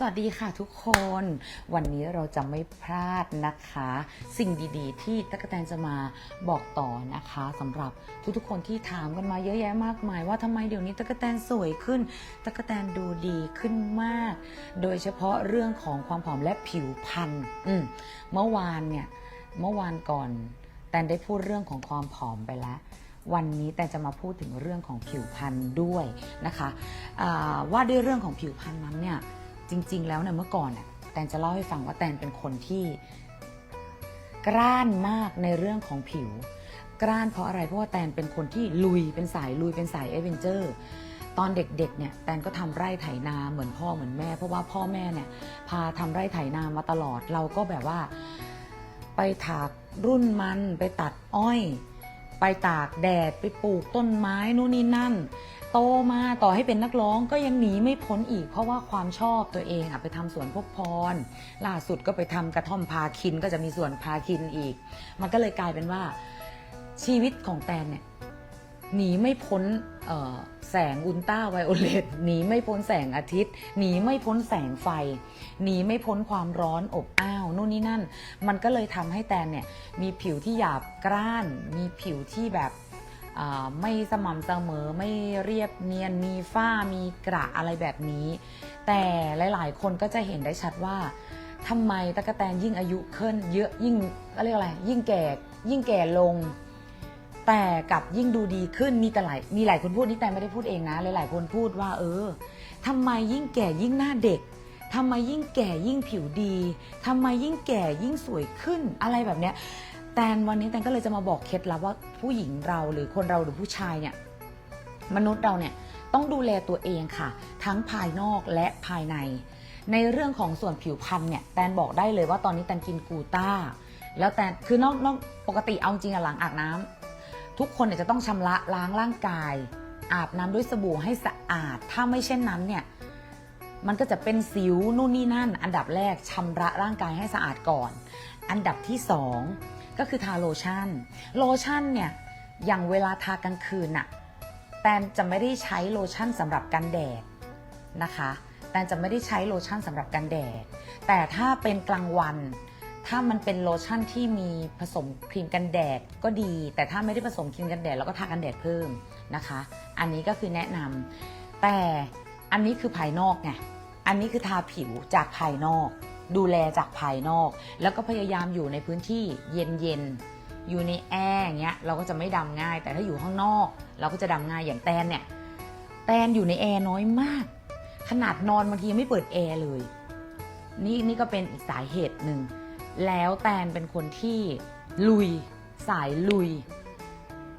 สวัสดีค่ะทุกคน วันนี้เราจะไม่พลาดนะคะ สิ่งดีๆ ที่ตะกกแตนจะมาบอกต่อนะคะสำหรับทุกๆคนที่ถามกันมาเยอะแยะมากมาย ว่าทำไมเดี๋ยวนี้ตะกกแตนสวยขึ้นตะกกแตนดูดีขึ้นมาก โดยเฉพาะเรื่องของความผอมและผิวพรรณอืมเมื่อวานเนี่ยเมื่อวานก่อนแตนได้พูดเรื่องของความผอมไปแล้ววันนี้แตนจะมาพูดถึงเรื่องของผิวพรรณด้วยนะคะว่าด้วยเรื่องของผิวพรรณนั้นเนี่ย จริง ๆ แล้วเนี่ยเมื่อก่อนน่ะแตนจะเล่าให้ฟังว่าแตนเป็นคนที่ กล้านมากในเรื่องของผิว กล้านเพราะอะไรเพราะว่าแตนเป็นคนที่ลุยเป็นสายลุยเป็นสายเอเวนเจอร์ตอนเด็กๆเนี่ยแตนก็ทำไร่ไถนาเหมือนพ่อเหมือนแม่เพราะว่าพ่อแม่เนี่ยพาทำไร่ไถนามาตลอดเราก็แบบว่า ไปถากรุ่นมันไปตัดอ้อย ไปตากแดดไปปลูกต้นไม้นู่นนี่นั่น โตมาต่อให้เป็นนักร้องก็ยังหนีไม่พ้นอีก เพราะว่าความชอบตัวเองอะไปทำสวนพวกพร ล่าสุดก็ไปทำกระท่อมพาคินก็จะมีสวนพาคินอีก มันก็เลยกลายเป็นว่าชีวิตของแตนเนี่ยหนีไม่พ้นแสงอุลตราไวโอเลตหนีไม่พ้นแสงอาทิตย์ หนีไม่พ้นแสงไฟ หนีไม่พ้นความร้อนอบอ้าวนู่นนี่นั่น มันก็เลยทำให้แตนเนี่ยมีผิวที่หยาบกร้าน มีผิวที่แบบ ไม่สม่ำเสมอไม่เรียบเนียนมีฝ้ามีกระอะไรแบบนี้ แต่หลายๆ คนก็จะเห็นได้ชัดว่าทำไมตะกะแตนยิ่งอายุขึ้นเยอะยิ่งก็เรียกอะไรยิ่งแก่ยิ่งแก่ลง แต่กับยิ่งดูดีขึ้นมีแต่หลายมีหลายคนพูดนี่แต่ไม่ได้พูดเองนะ หลายๆคนพูดว่า เออทำไมยิ่งแก่ยิ่งหน้าเด็กทำไมยิ่งแก่ยิ่งผิวดีทำไมยิ่งแก่ยิ่งสวยขึ้นอะไรแบบเนี้ย แตนวันนี้แตนก็เลยจะมาบอกเคล็ดลับว่าผู้หญิงเราหรือคนเราหรือผู้ชายเนี่ยมนุษย์เราเนี่ยต้องดูแลตัวเองค่ะ ทั้งภายนอกและภายใน ในเรื่องของส่วนผิวพรรณเนี่ยแตนบอกได้เลยว่าตอนนี้แตนกินกูต้า แล้วแตนคือนอกนอกปกติเอาจริงอะหลังอาบน้ำทุกคนเนี่ยจะต้องชำระล้างร่างกาย อาบน้ำด้วยสบู่ให้สะอาด ถ้าไม่เช่นนั้นเนี่ยมันก็จะเป็นสิวนู่นนี่นั่น อันดับแรกชำระร่างกายให้สะอาดก่อน อันดับที่สอง ก็คือทาโลชั่น โลชั่นเนี่ยอย่างเวลาทากลางคืนน่ะแตนจะไม่ได้ใช้โลชั่นสำหรับกันแดดนะคะแตนจะไม่ได้ใช้โลชั่นสำหรับกันแดด แต่ถ้าเป็นกลางวัน ถ้ามันเป็นโลชั่นที่มีผสมครีมกันแดดก็ดี แต่ถ้าไม่ได้ผสมครีมกันแดดเราก็ทากันแดดเพิ่มนะคะ อันนี้ก็คือแนะนำแต่อันนี้คือภายนอกไงอันนี้คือทาผิวจากภายนอก ดูแลจากภายนอก แล้วก็พยายามอยู่ในพื้นที่เย็นๆอยู่ในแอร์อย่างเงี้ยเราก็จะไม่ดำง่าย แต่ถ้าอยู่ข้างนอก เราก็จะดำง่ายอย่างแตนเนี่ยแตนอยู่ในแอร์น้อยมาก ขนาดนอนบางทียังไม่เปิดแอร์เลย นี่นี่ก็เป็นอีกสาเหตุหนึ่งแล้วแตนเป็นคนที่ลุยสายลุย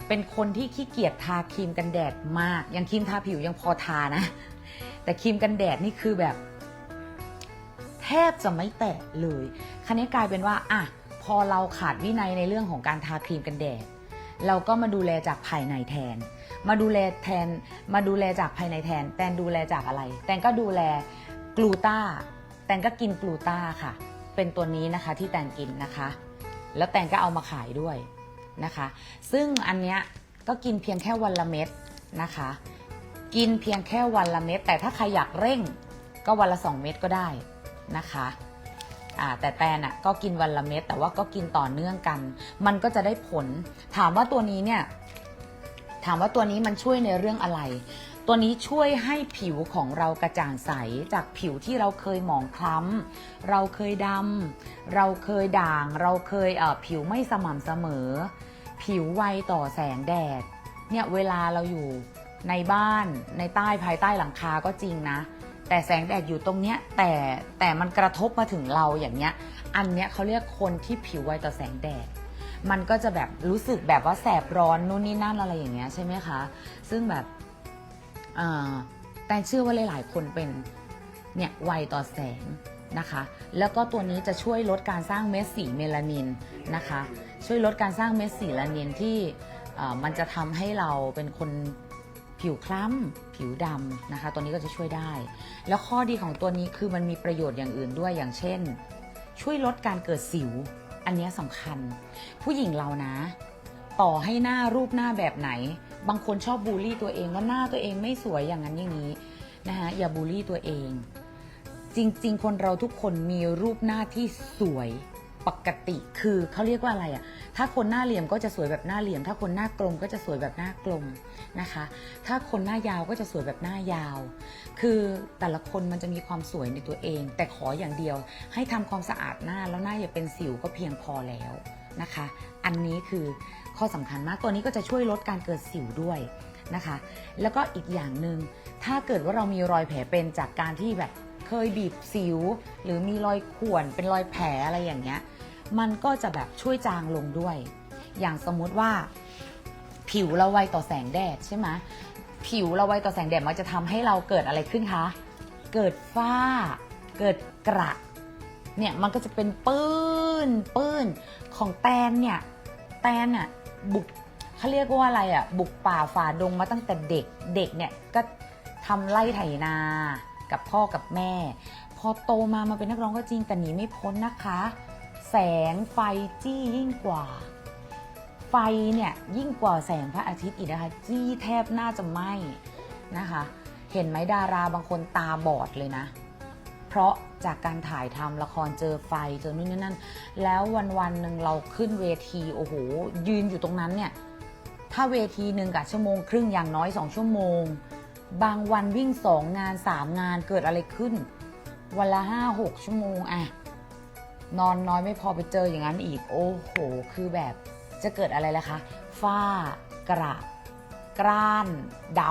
เป็นคนที่ขี้เกียจทาครีมกันแดดมาก ยังครีมทาผิวยังพอทานะ แต่ครีมกันแดดนี่คือแบบ ทบจะไม่แตะเลยคันนี้กลายเป็นว่าอะพอเราขาดวินัยในเรื่องของการทาครีมกันแดด เราก็มาดูแลจากภายในแทน มาดูแลแทน มาดูแลจากภายในแทน แตนดูแลจากอะไร แตนก็ดูแลกลูตาแตนก็กินกลูตาค่ะ เป็นตัวนี้นะคะที่แตนกินนะคะ แล้วแตนก็เอามาขายด้วยนะคะ ซึ่งอันเนี้ยก็กินเพียงแค่วันละเม็ดนะคะ กินเพียงแค่วันละเม็ดแต่ถ้าใครอยากเร่งก็วันละ 2 เม็ดก็ได้ นะคะแต่แตนอะก็กินวันละเม็ดแต่ว่าก็กินต่อเนื่องกัน มันก็จะได้ผล ถามว่าตัวนี้เนี่ยถามว่าตัวนี้มันช่วยในเรื่องอะไร ตัวนี้ช่วยให้ผิวของเรากระจ่างใสจากผิวที่เราเคยหมองคล้ำเราเคยดำเราเคยด่าง เราเคยเผิวไม่สม่ำเสมอ ผิวไวต่อแสงแดด เนี่ยเวลาเราอยู่ในบ้านในใต้ภายใต้หลังคาก็จริงนะ แต่แสงแดดอยู่ตรงเนี้ยแต่แต่มันกระทบมาถึงเราอย่างเนี้ย อันเนี้ยเขาเรียกคนที่ผิวไวต่อแสงแดด มันก็จะแบบรู้สึกแบบว่าแสบร้อนนู่นนี่นั่นอะไรอย่างเงี้ยใช่ไหมคะ ซึ่งแบบแต่เชื่อว่าหลาย ๆ คนเป็นเนี่ยไวต่อแสงนะคะ แล้วก็ตัวนี้จะช่วยลดการสร้างเม็ดสีเมลานินนะคะ ช่วยลดการสร้างเม็ดสีเมลานินที่มันจะทำให้เราเป็นคน ผิวคล้ำ ผิวดำนะคะ ตัวนี้ก็จะช่วยได้ แล้วข้อดีของตัวนี้คือมันมีประโยชน์อย่างอื่นด้วยอย่างเช่น ช่วยลดการเกิดสิว อันนี้สำคัญ ผู้หญิงเรานะ ต่อให้หน้ารูปหน้าแบบไหน บางคนชอบบูลลี่ตัวเองว่าหน้าตัวเองไม่สวยอย่างนั้นอย่างนี้นะคะอย่าบูลลี่ตัวเอง จริง ๆ คนเราทุกคนมีรูปหน้าที่สวย ปกติคือเขาเรียกว่าอะไรอะถ้าคนหน้าเหลี่ยมก็จะสวยแบบหน้าเหลี่ยม ถ้าคนหน้ากลมก็จะสวยแบบหน้ากลมนะคะ ถ้าคนหน้ายาวก็จะสวยแบบหน้ายาว คือแต่ละคนมันจะมีความสวยในตัวเอง แต่ขออย่างเดียว ให้ทำความสะอาดหน้าแล้วหน้าอย่าเป็นสิวก็เพียงพอแล้วนะคะ อันนี้คือข้อสำคัญมาก ตัวนี้ก็จะช่วยลดการเกิดสิวด้วยนะคะ แล้วก็อีกอย่างหนึ่งถ้าเกิดว่าเรามีรอยแผลเป็นจากการที่แบบ เคยบีบสิว หรือมีรอยข่วนเป็นรอยแผลอะไรอย่างเงี้ย มันก็จะแบบช่วยจางลงด้วย อย่างสมมุติว่า ผิวเราไวต่อแสงแดดใช่ไหมผิวเราไวต่อแสงแดดมันจะทำให้เราเกิดอะไรขึ้นคะ เกิดฝ้า เกิดกระ เนี่ยมันก็จะเป็นปื้นปื้นของแตนเนี่ยแตนอะบุกเขาเรียกว่าอะไรอะบุกป่าฝ่าดงมาตั้งแต่เด็กเด็กเนี่ยก็ทำไร่ไถนา กับพ่อกับแม่ พอโตมามาเป็นนักร้องก็จริงแต่หนีไม่พ้นนะคะ แสงไฟจี้ยิ่งกว่า ไฟเนี่ยยิ่งกว่าแสงพระอาทิตย์อีกนะคะจี้แทบน่าจะไหมนะคะ เห็นไหมดาราบางคนตาบอดเลยนะ เพราะจากการถ่ายทำละครเจอไฟเจอนู่นนี่นั่น แล้ววันวันหนึ่งเราขึ้นเวทีโอ้โหยืนอยู่ตรงนั้นเนี่ยถ้าเวทีหนึ่งกับชั่วโมงครึ่งอย่างน้อยสองชั่วโมง บางวันวิ่งสองงานสามงานเกิดอะไรขึ้น วันละห้าหกชั่วโมงอะนอนน้อยไม่พอไปเจออย่างนั้นอีก โอ้โห คือแบบจะเกิดอะไรล่ะคะ ฝ้ากระ กร้านด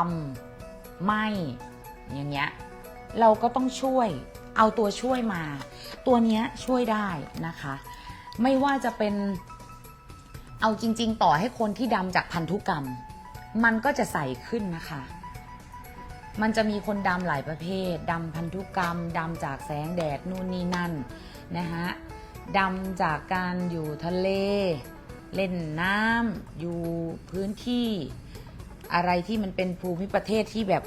ำไหมอย่างเงี้ย เราก็ต้องช่วย เอาตัวช่วยมา ตัวเนี้ยช่วยได้นะคะ ไม่ว่าจะเป็น เอาจริง ๆ ต่อให้คนที่ดำจากพันธุกรรม มันก็จะใสขึ้นนะคะ มันจะมีคนดำหลายประเภทดำพันธุกรรมดำจากแสงแดดนู่นนี่นั่นนะฮะดำจากการอยู่ทะเล เล่นน้ำอยู่พื้นที่อะไรที่มันเป็นภูมิประเทศที่แบบ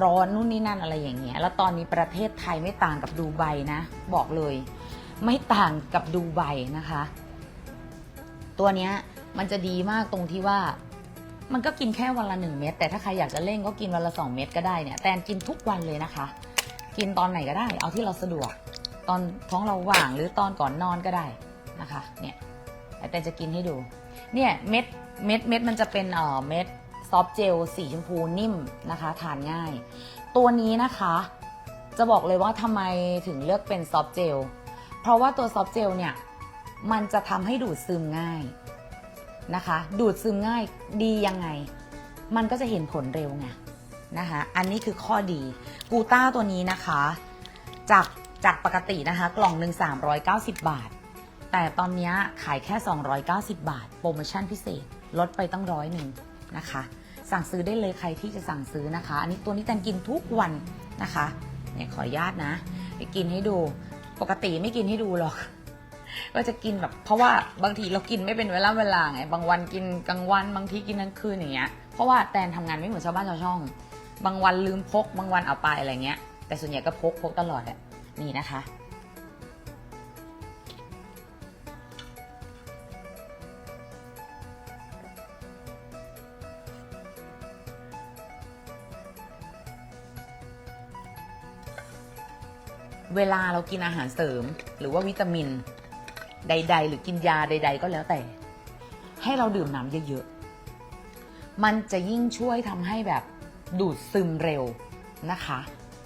ร้อนนู่นนี่นั่นอะไรอย่างเงี้ย แล้วตอนนี้ประเทศไทยไม่ต่างกับดูไบนะ บอกเลย ไม่ต่างกับดูไบนะคะ ตัวเนี้ยมันจะดีมากตรงที่ว่า มันก็กินแค่วันละหนึ่งเม็ดแต่ถ้าใครอยากจะเล่นก็กินวันละสองเม็ดก็ได้เนี่ยแตนกินทุกวันเลยนะคะ กินตอนไหนก็ได้ เอาที่เราสะดวก ตอนท้องเราว่างหรือตอนก่อนนอนก็ได้นะคะเนี่ยแต่แตนจะกินให้ดูเนี่ยเม็ดเม็ดเม็ดมันจะเป็นเอ่อเม็ดซอฟต์เจลสีชมพูนิ่มนะคะทานง่าย ตัวนี้นะคะ จะบอกเลยว่าทำไมถึงเลือกเป็นซอฟต์เจลเพราะว่าตัวซอฟต์เจลเนี่ยมันจะทำให้ดูดซึมง่าย นะคะ ดูดซึมง่ายดียังไง มันก็จะเห็นผลเร็วไงนะคะอันนี้คือข้อดีกูต้าตัวนี้นะคะ จากจากปกตินะคะ กล่องหนึ่ง390 บาท แต่ตอนนี้ขายแค่ 290 บาท โปรโมชั่นพิเศษ ลดไปตั้งร้อยหนึ่งนะคะ สั่งซื้อได้เลยใครที่จะสั่งซื้อนะคะ อันนี้ตัวนี้แตนกินทุกวันนะคะเนี่ยขออนุญาตนะ ไปกินให้ดู ปกติไม่กินให้ดูหรอก ก็จะกินแบบเพราะว่าบางทีเรากินไม่เป็นเวลาเวลาไงบางวันกินกลางวัน บางทีกินกลางคืนอย่างเงี้ยเพราะว่าแตนทำงานไม่เหมือนชาวบ้านชาวช่อง บางวันลืมพก บางวันเอาไปอะไรเงี้ย แต่ส่วนใหญ่ก็พกพกตลอดแหละนี่นะคะเวลาเรากินอาหารเสริม หรือว่าวิตามิน ใด ๆ หรือกินยาใด ๆ ก็แล้วแต่ ให้เราดื่มน้ำเยอะๆ มันจะยิ่งช่วยทำให้แบบดูดซึมเร็วนะคะ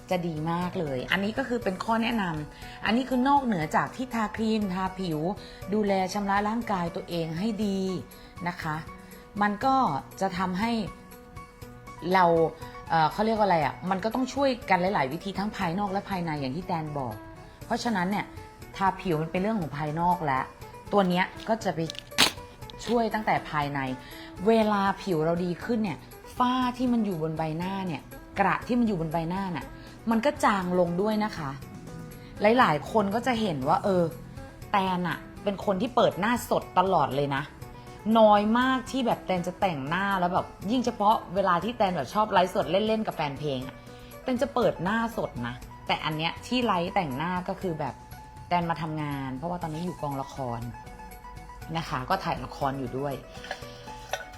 จะดีมากเลย อันนี้ก็คือเป็นข้อแนะนำอันนี้คือนอกเหนือจากที่ทาครีมทาผิว ดูแลชำระร่างกายตัวเองให้ดีนะคะ มันก็จะทำให้เราเเขาเรียกว่าอะไรอะ่ะ มันก็ต้องช่วยกันหลาย ๆ วิธีทั้งภายนอกและภายในอย่างที่แดนบอก เพราะฉะนั้นเนี่ย ทาผิวมันเป็นเรื่องของภายนอกแล้ว ตัวเนี้ยก็จะไปช่วยตั้งแต่ภายใน เวลาผิวเราดีขึ้นเนี่ย ฝ้าที่มันอยู่บนใบหน้าเนี่ย กระที่มันอยู่บนใบหน้าน่ะ มันก็จางลงด้วยนะคะ หลายๆ คนก็จะเห็นว่า เออ แตนอะเป็นคนที่เปิดหน้าสดตลอดเลยนะ น้อยมากที่แบบแตนจะแต่งหน้าแล้วแบบ ยิ่งเฉพาะเวลาที่แตนแบบชอบไลฟ์สดเล่นๆกับแฟนเพลงอะแตนจะเปิดหน้าสดนะ แต่อันเนี้ยที่ไลฟ์แต่งหน้าก็คือแบบ แตนมาทำงาน เพราะว่าตอนนี้อยู่กองละครนะคะ ก็ถ่ายละครอยู่ด้วย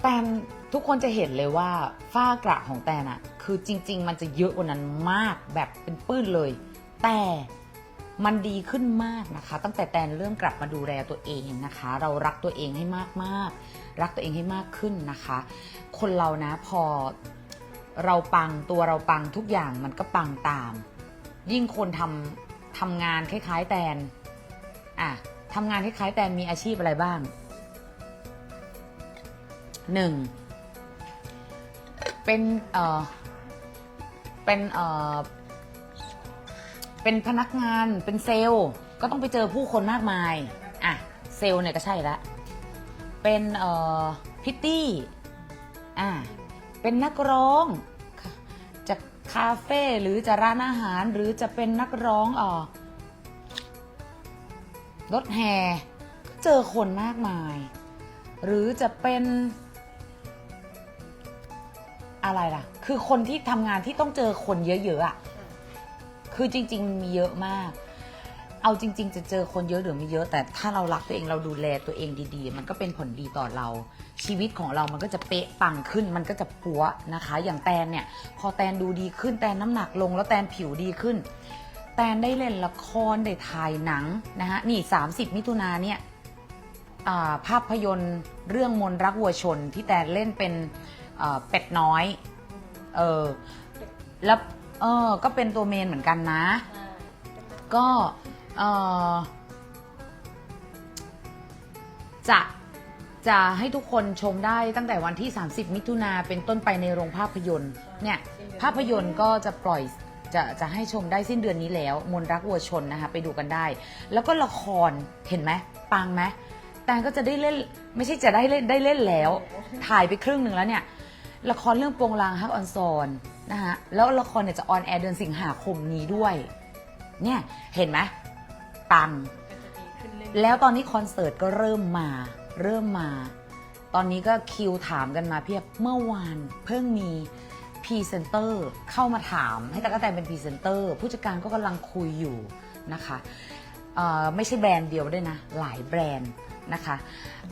แตนทุกคนจะเห็นเลยว่าฝ้ากระของแตนอะคือจริง ๆ มันจะเยอะกว่านั้นมากแบบเป็นปื้นเลย แต่มันดีขึ้นมากนะคะ ตั้งแต่แตนเริ่มกลับมาดูแลตัวเองนะคะ เรารักตัวเองให้มากๆ รักตัวเองให้มากขึ้นนะคะ คนเรานะพอเราปังตัวเราปังทุกอย่างมันก็ปังตาม ยิ่งคนทำ ทำงานคล้ายๆแตนอะทำงานคล้ายๆแตนมีอาชีพอะไรบ้างหนึ่งเป็นเอ่อเป็นเอ่อเป็นพนักงานเป็นเซลล์ก็ต้องไปเจอผู้คนมากมายอะเซลล์เนี่ยก็ใช่ละเป็นเอ่อพิตตี้อะเป็นนักร้อง คาเฟ่หรือจะร้านอาหารหรือจะเป็นนักร้องออรถแห่เจอคนมากมาย หรือจะเป็นอะไรล่ะ คือคนที่ทำงานที่ต้องเจอคนเยอะๆอะ คือจริง ๆ มีเยอะมาก เอาจริง ๆ จะเจอคนเยอะหรือไม่เยอะ แต่ถ้าเรารักตัวเองเราดูแลตัวเองดีๆ มันก็เป็นผลดีต่อเรา ชีวิตของเรามันก็จะเป๊ะปังขึ้น มันก็จะปัวนะคะ อย่างแตนเนี่ย พอแตนดูดีขึ้นแตนน้ำหนักลง แล้วแตนผิวดีขึ้น แตนได้เล่นละครได้ถ่ายหนังนะฮะนี่ 30 มิถุนาเนี่ยอ่าภาพยนตร์เรื่องมนรักวัวชนที่แตนเล่นเป็นเอ่อเป็ดน้อยเออแล้วเออก็เป็นตัวเมนเหมือนกันนะ ก็ เอ่อจะจะให้ทุกคนชมได้ตั้งแต่วันที่ 30 มิถุนาเป็นต้นไปในโรงภาพยนตร์เนี่ยภาพยนตร์ก็จะปล่อยจะจะให้ชมได้สิ้นเดือนนี้แล้ว มนรักวัวชนนะคะไปดูกันได้ แล้วก็ละครเห็นไหมปังไหมแต่ก็จะได้เล่นไม่ใช่จะได้เล่นได้เล่นแล้ว ถ่ายไปครึ่งหนึ่งแล้วเนี่ย ละครเรื่องโปงลางฮักออนซอนนะคะแล้วละครเนี่ยจะออนแอร์เดือนสิงหาคมนี้ด้วย เนี่ยเห็นไหม ปังแล้วตอนนี้คอนเสิร์ตก็เริ่มมา เริ่มมา ตอนนี้ก็คิวถามกันมาเพียบเมื่อวานเพิ่งมีพรีเซนเตอร์เข้ามาถามให้ตะกกะแตนเป็นพรีเซนเตอร์ผู้จัดการก็กำลังคุยอยู่นะคะเอ่อไม่ใช่แบรนด์เดียวด้วยนะ หลายแบรนด์นะคะ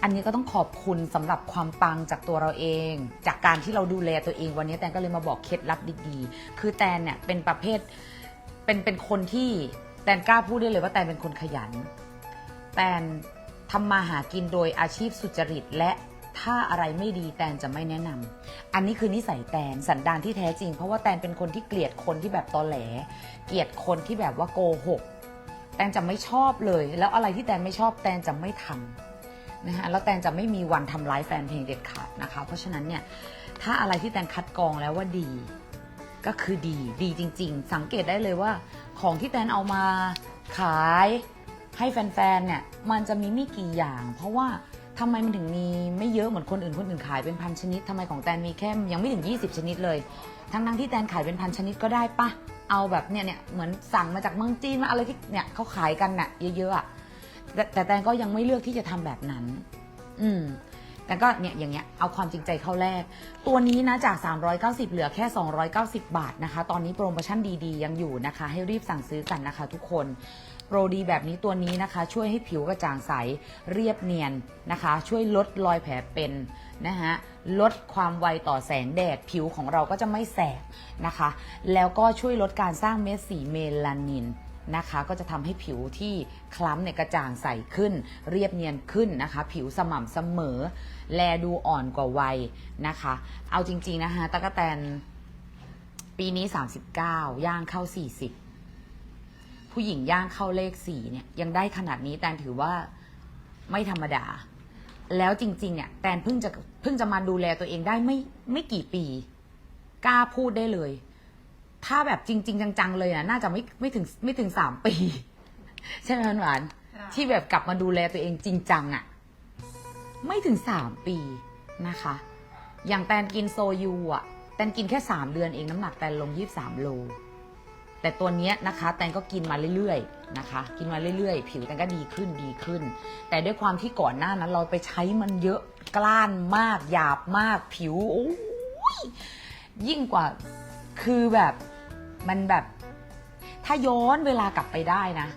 อันนี้ก็ต้องขอบคุณสำหรับความปังจากตัวเราเอง จากการที่เราดูแลตัวเองวันนี้แตนก็เลยมาบอกเคล็ดลับดีๆ คือแตนเนี่ยเป็นประเภทเป็นเป็นคนที่ แตนกล้าพูดได้เลยว่าแตนเป็นคนขยัน แตนทำมาหากินโดยอาชีพสุจริตและถ้าอะไรไม่ดีแตนจะไม่แนะนำอันนี้คือนิสัยแตนสันดานที่แท้จริง เพราะว่าแตนเป็นคนที่เกลียดคนที่แบบตอแหล เกลียดคนที่แบบว่าโกหก แตนจะไม่ชอบเลย แล้วอะไรที่แตนไม่ชอบแตนจะไม่ทำนะคะแล้วแตนจะไม่มีวันทำร้ายแฟนเพลงเด็ดขาดนะคะ เพราะฉะนั้นเนี่ยถ้าอะไรที่แตนคัดกรองแล้วว่าดี ก็คือดีดีจริง ๆ สังเกตได้เลยว่า ของที่แตนเอามาขายให้แฟนๆเนี่ยมันจะมีไม่กี่อย่าง เพราะว่าทำไมมันถึงมีไม่เยอะเหมือนคนอื่นคนอื่นขายเป็นพันชนิดทำไมของแตนมีแค่ยังไม่ถึง 20 ชนิดเลย ทั้งๆที่แตนขายเป็นพันชนิดก็ได้ปะเอาแบบเนี่ยเนี่ยเหมือนสั่งมาจากเมืองจีนมาอะไรที่เนี่ยเขาขายกันน่ะเยอะๆอะแต่แต่แตนก็ยังไม่เลือกที่จะทำแบบนั้น อืม แต่ก็เนี่ยอย่างเงี้ยเอาความจริงใจเข้าแรก ตัวนี้นะจาก 390 เหลือแค่ 290 บาทนะคะ ตอนนี้โปรโมชั่นดีๆ ยังอยู่นะคะ ให้รีบสั่งซื้อกันนะคะ ทุกคนโปรดีแบบนี้ตัวนี้นะคะ ช่วยให้ผิวกระจ่างใสเรียบเนียนนะคะ ช่วยลดรอยแผลเป็นนะคะลดความไวต่อแสงแดดผิวของเราก็จะไม่แสบนะคะ แล้วก็ช่วยลดการสร้างเม็ดสีเมลานิน นะคะก็จะทำให้ผิวที่คล้ำเนี่ยกระจ่างใสขึ้น เรียบเนียนขึ้นนะคะ ผิวสม่ำเสมอ แลดูอ่อนกว่าวัยนะคะ เอาจริง ๆ นะคะตะกะแตนปีนี้ 39 ย่างเข้า 40 ผู้หญิงย่างเข้าเลข4เนี่ยยังได้ขนาดนี้แตนถือว่าไม่ธรรมดา แล้วจริง ๆ เนี่ยแตนเพิ่งจะเพิ่งจะมาดูแลตัวเองได้ไม่ไม่กี่ปี กล้าพูดได้เลย ถ้าแบบจริง ๆ จังๆเลยอะน่าจะไม่ไม่ถึงไม่ถึงสามปี ใช่ไหมหวานๆที่แบบกลับมาดูแลตัวเองจริงจังอะไม่ถึงสามปีนะคะ อย่างแตนกินโซยูอะแตนกินแค่สามเดือนเองน้ำหนักแตนลงยี่สามโลแต่ตัวเนี้ยนะคะแตนก็กินมาเรื่อยๆนะคะ กินมาเรื่อยๆ ผิวแตนก็ดีขึ้นดีขึ้น แต่ด้วยความที่ก่อนหน้านั้นเราไปใช้มันเยอะกล้านมากหยาบมากผิวโอ้ยยิ่งกว่าคือแบบ มันแบบ ถ้าย้อนเวลากลับไปได้นะ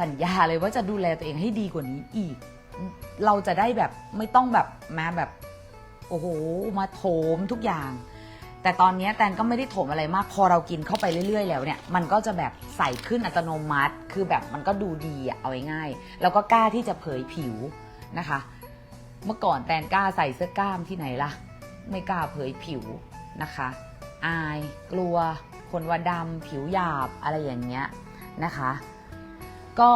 สัญญาเลยว่าจะดูแลตัวเองให้ดีกว่านี้อีก เราจะได้แบบไม่ต้องแบบมาแบบโอ้โหมาโถมทุกอย่าง แต่ตอนนี้แตนก็ไม่ได้โถมอะไรมาก พอเรากินเข้าไปเรื่อย ๆ แล้วเนี่ย มันก็จะแบบใสขึ้นอัตโนมัติ คือแบบมันก็ดูดีอะเอาง่ายๆแล้วก็กล้าที่จะเผยผิวนะคะ เมื่อก่อนแตนกล้าใส่เสื้อกล้ามที่ไหนล่ะ ไม่กล้าเผยผิวนะคะ อายกลัว คนว่าดำผิวหยาบอะไรอย่างเงี้ยนะคะ ก็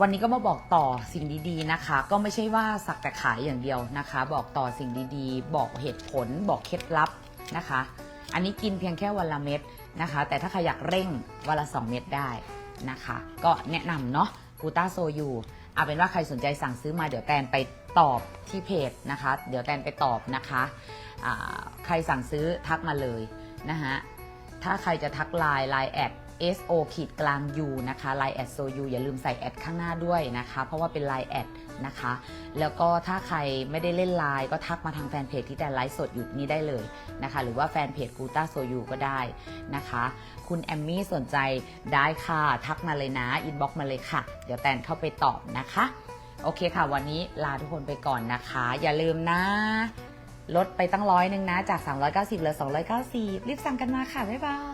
วันนี้ก็มาบอกต่อสิ่งดีๆนะคะ ก็ไม่ใช่ว่าสักแต่ขายอย่างเดียวนะคะ บอกต่อสิ่งดีๆ บอกเหตุผล บอกเคล็ดลับนะคะ อันนี้กินเพียงแค่วันละเม็ดนะคะ แต่ถ้าใครอยากเร่งวันละ2เม็ดได้นะคะ ก็แนะนำเนาะกูต้าโซยูเอาเป็นว่าใครสนใจสั่งซื้อมาเดี๋ยวแตนไปตอบที่เพจนะคะ เดี๋ยวแตนไปตอบนะคะ ใครสั่งซื้อทักมาเลยนะคะ ถ้าใครจะทักไลน์ไลน์แอด SO ขีดกลาง U นะคะไลน์แอดโซยูอย่าลืมใส่แอดข้างหน้าด้วยนะคะ เพราะว่าเป็นไลน์แอดนะคะ แล้วก็ถ้าใครไม่ได้เล่นไลน์ก็ทักมาทางแฟนเพจที่แต่ไลฟ์สดอยู่นี้ได้เลยนะคะ หรือว่าแฟนเพจกูต้าโซยูก็ได้นะคะ คุณแอมมี่สนใจได้ค่ะ ทักมาเลยนะอินบ็อกมาเลยค่ะ เดี๋ยวแตนเข้าไปตอบนะคะ โอเคค่ะ วันนี้ลาทุกคนไปก่อนนะคะ อย่าลืมนะ ลดไปตั้งร้อยหนึ่งนะ จาก 390เหลือ 290 รีบสั่งกันมาค่ะ บ๊ายบาย